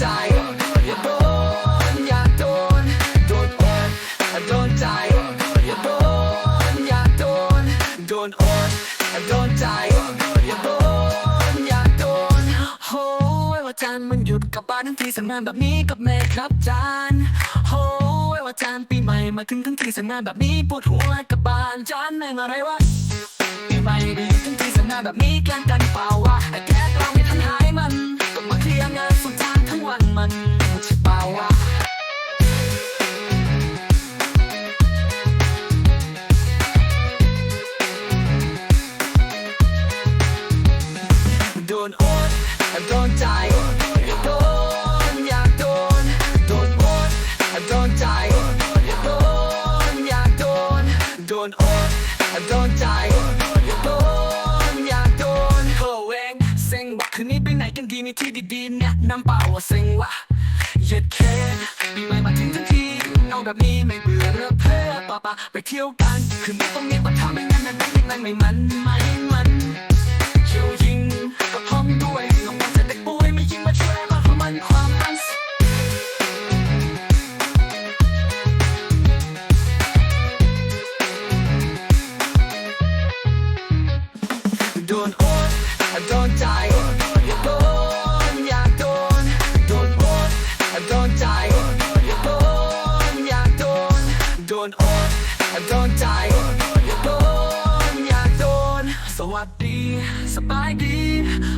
ใจอย่าโดนอย่าโดนโดนอดโดนใจอย่าโดนอย่าโดนโดนอดโดนใจอย่าโดนอย่าโดนโอ้ยว่าจานมันหยุดกลับบ้านทั้งทีสั่งงานแบบนี้กับแม่ครับจานโอ้ยว่าจานปีใหม่มาถึงทั้งทีสั่งงานแบบนี้ปวดหัวกับบ้านจานแม่งอะไรวะปีใหม่ดีทั้งทีสัญญาแบบนี้แกล้งกันเปล่าวะ มันใช่เปล่าวะโดนโอดโดนใจโดนอยากโดนโดนโอดโดนใจโดนอยากโดนโดนโอดโดนใจโดนอยากโดนเฮ้เวงเซ็งบอกคืนนี้ไปไหนกัน ดีมีที่ดีๆแนะนำเปล่าว่าเซ็งวะเย็ดเคปีใหม่มาถึงทั้งทีเอาแบบนี้ไม่เบื่อเรือเพื่อป่าปะไปเที่ยวกัน คืนนี้ต้องมีปัญหาไม่งั้นนั้นยังไงไม่มันไม่มันเที่ยวยิงก็พร้อมด้วยลงมาจะเด็กป่วยไม่ยิงมาช่วยมาเพราะมันความมันโดนโอดโดนใจ นโอดโดนใจโดนอยากโดน สวัสดี สบายดี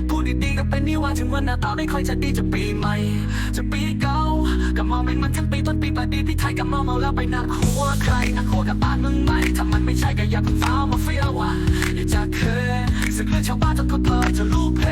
พูดดีๆก็เป็นนี่ว่าถึงวันหน้าตาไม่ค่อยจะดีจะปีใหม่ จะปีเก่าก็มองเป็นมันทั้งปีต้นปีปลายปีพี่ไทยกับเมาเมาแล้วไปหนักหัวใครหนักหัวกับบ้านมึงไหมถ้ามันไม่ใช่ก็อย่าเพิ่งฟ้ามาเฟียวว่ะอย่าจะเคยสึกเลือดชาวบ้านจนก็เพอจะรู้เพ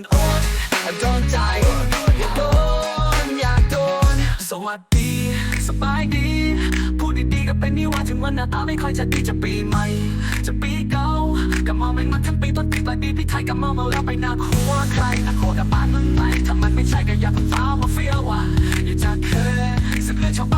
นโอนโดนใจอยากโดนอยากโดน สวัสดี สบายดี พูดดีๆก็เป็นนิวาถึงวันหน้าตาไม่ค่อยจะดีจะปีใหม่ จะปีเก่าก็มองมันมาทั้งปีต้นปีปลายปีพี่ไทยก็มองมาแล้วไปหน้าหัวใครนะโคตรบ้านมึงไหมถ้ามันไม่ใช่ก็อย่าเพิ่งฟ้ามาเฟี้ยวว่ะอย่าจะเคยสึกเลือดชาวบ้าน